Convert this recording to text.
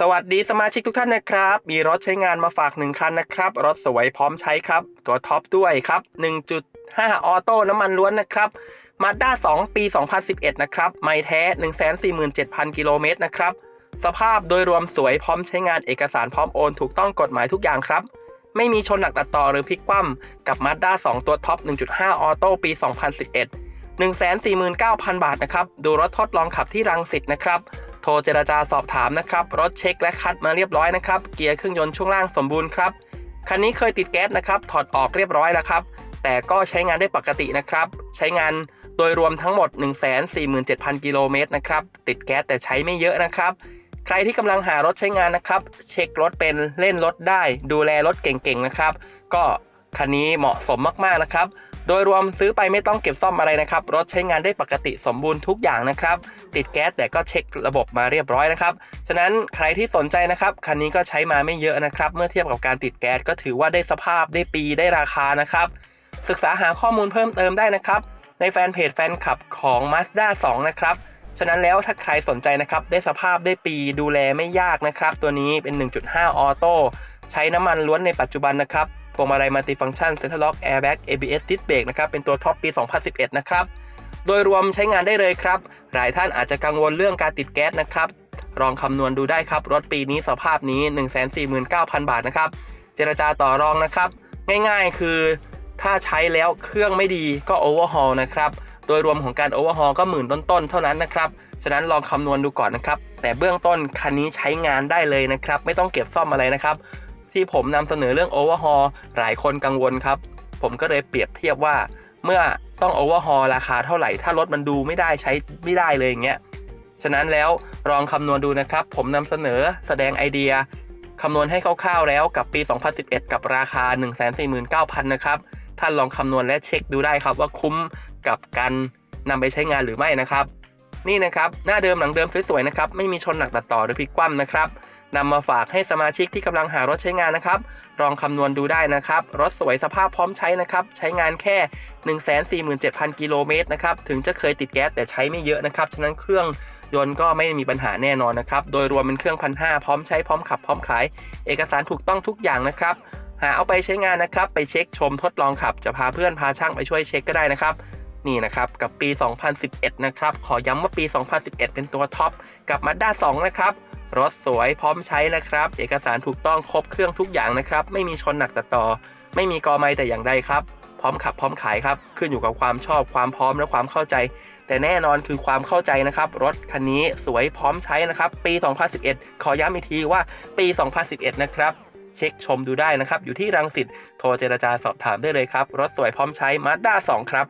สวัสดีสมาชิกทุกท่านนะครับ มีรถใช้งานมาฝากหนึ่งคันนะครับ รถสวยพร้อมใช้ครับ ตัวท็อปด้วยครับ 1.5 ออโต้น้ำมันล้วนนะครับมาด้า2 ปี 2011 นะครับ ไม่แท้ 147,000 กิโลเมตรนะครับ สภาพโดยรวมสวยพร้อมใช้งานเอกสารพร้อมโอน ถูกต้องกฎหมายทุกอย่างครับ ไม่มีชนหนักตัดต่อหรือพลิกคว่ำกับมาด้า2 ตัวท็อป 1.5 ออโต้ปี 2011 149,000 บาทนะครับ ดูรถทดลองขับที่รังสิตนะครับ ทรเจราจาสอบถามนะครับ รถเช็คและคัดมาเรียบร้อยนะครับ เกียร์เครื่องยนต์ช่วงล่างสมบูรณ์ครับ คันนี้เคยติดแก๊สนะครับ ถอดออกเรียบร้อยแล้วครับ แต่ก็ใช้งานได้ปกตินะครับ ใช้งานโดยรวมทั้งหมด 147,000 กิโลเมตรนะครับ ติดแก๊สแต่ใช้ไม่เยอะนะครับ ใครที่กำลังหารถใช้งานนะครับ เช็ครถเป็นเล่นรถได้ ดูแลรถเก่งๆนะครับ ก็คันนี้เหมาะสมมากๆนะครับ โดยรวมซื้อไปไม่ต้องเก็บซ่อมอะไรนะครับ รถใช้งานได้ปกติสมบูรณ์ทุกอย่างนะครับ ติดแก๊สแต่ก็เช็คระบบมาเรียบร้อยนะครับ ฉะนั้นใครที่สนใจนะครับ คันนี้ก็ใช้มาไม่เยอะนะครับ เมื่อเทียบกับการติดแก๊สก็ถือว่าได้สภาพได้ปีได้ราคานะครับ ศึกษาหาข้อมูลเพิ่มเติมได้นะครับ ในแฟนเพจแฟนคลับของ Mazda 2 นะครับฉะนั้นแล้วถ้าใครสนใจนะครับ ได้สภาพได้ปีดูแลไม่ยากนะครับ ตัวนี้เป็น 1.5 ออโต้ใช้น้ำมันล้วนในปัจจุบันนะครับ พวงมาลัยมัลติฟังก์ชันเซ็นทรัลล็อกแอร์แบ็ก ABS ดิสเบรกนะครับเป็นตัวท็อปปี 2011 นะครับ โดยรวมใช้งานได้เลยครับ หลายท่านอาจจะกังวลเรื่องการติดแก๊สนะครับลองคำนวณดูได้ครับ รถปีนี้สภาพนี้ 149,000 บาทนะครับ เจรจาต่อรองนะครับ ง่ายๆคือถ้าใช้แล้วเครื่องไม่ดีก็โอเวอร์ฮอลนะครับ โดยรวมของการโอเวอร์ฮอลก็หมื่นต้นๆเท่านั้นนะครับ ฉะนั้นลองคำนวณดูก่อนนะครับ แต่เบื้องต้นคันนี้ใช้งานได้เลยนะครับ ไม่ต้องเก็บซ่อมอะไรนะครับ ที่ผมนำเสนอเรื่องโอเวอร์ฮอลหลายคนกังวลครับ ผมก็เลยเปรียบเทียบว่า เมื่อต้องโอเวอร์ฮอลราคาเท่าไหร่ ถ้ารถมันดูไม่ได้ใช้ไม่ได้เลยอย่างเงี้ยฉะนั้นแล้วลองคำนวณดูนะครับ ผมนำเสนอแสดงไอเดียคำนวณให้คร่าวๆแล้วกับปี 2011 กับราคา 149,000 นะครับ ท่านลองคำนวณและเช็คดูได้ครับว่าคุ้มกับการนำไปใช้งานหรือไม่นะครับ นี่นะครับ หน้าเดิมหลังเดิมสวยๆนะครับ ไม่มีชนหนักตัดต่อหรือพลิกคว่ำนะครับ นำมาฝากให้สมาชิกที่กำลังหารถใช้งานนะครับ ลองคำนวณดูได้นะครับ รถสวยสภาพพร้อมใช้นะครับ ใช้งานแค่ 147,000 กิโลเมตรนะครับ ถึงจะเคยติดแก๊สแต่ใช้ไม่เยอะนะครับ ฉะนั้นเครื่องยนต์ก็ไม่มีปัญหาแน่นอนนะครับ โดยรวมเป็นเครื่องพันห้าพร้อมใช้พร้อมขับพร้อมขาย เอกสารถูกต้องทุกอย่างนะครับ หาเอาไปใช้งานนะครับ ไปเช็คชมทดลองขับ จะพาเพื่อนพาช่างไปช่วยเช็คก็ได้นะครับนี่นะครับกับปี 2011 นะครับ ขอย้ำว่าปี 2011 เป็นตัวท็อปกับ Mazda 2 นะครับ รถสวยพร้อมใช้นะครับ เอกสารถูกต้องครบเครื่องทุกอย่างนะครับ ไม่มีชนหนักตัดต่อ ไม่มีกอไม้แต่อย่างใดครับ พร้อมขับพร้อมขายครับ ขึ้นอยู่กับความชอบความพร้อมและความเข้าใจ แต่แน่นอนคือความเข้าใจนะครับ รถคันนี้สวยพร้อมใช้นะครับ ปี 2011 ขอย้ำอีกทีว่าปี 2011 นะครับ เช็คชมดูได้นะครับ อยู่ที่รังสิต โทรเจรจาสอบถามได้เลยครับ รถสวยพร้อมใช้ Mazda 2ครับ